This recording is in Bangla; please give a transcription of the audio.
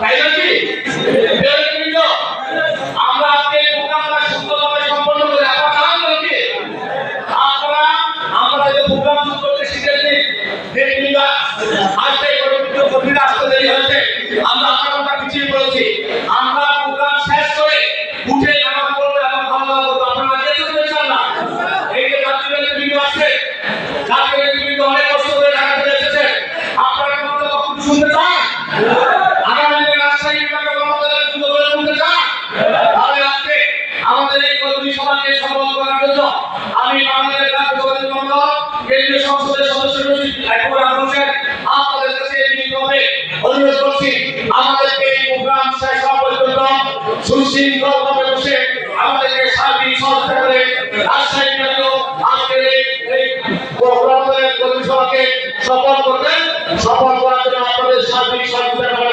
তাই নাকি? আমরা আজকে এই প্রোগ্রামটা সুন্দরভাবে সম্পন্ন করে আপনারা চালান নাকি আপনারা আমরা যে প্রোগ্রাম শুরু করতে শিখেছি দেখবিরা আজকে পবিত্র কবিরা আসতে দেরি হয়েছে। আমরা আপনারা পিছিয়ে পড়েছি। আমরা প্রোগ্রাম শেষ করে উঠে নামাজ পড়ব এবং খাওয়া দাওয়া আপনারা যেতে পেরেছেন না? এই যে যাত্রীদের বিভিন্ন আসছে যাত্রীদের বিভিন্ন অনেক কষ্ট করে ঢাকা থেকে এসেছে। আপনারা কোনো শুনতে চান? সমাজকে সফল করার জন্য আমি বাংলাদেশ রাজ্য মন্ডল, কেন্দ্রীয় সংসদের সদস্য রয়েছি আইকুরাম হোসেন আপনাদের কাছে বিনীতভাবে অনুরোধ করছি, আমাদেরকে এই প্রোগ্রাম শেষ হওয়া পর্যন্ত সুশৃঙ্খলভাবে বসে আমাদেরকে সার্বিক সহযোগিতা করে রাজশাহী কেন্দ্র আজকের এই প্রোগ্রামের কর্মী সফল করবেন। সফল করার জন্য আপনাদের সার্বিক সহযোগিতা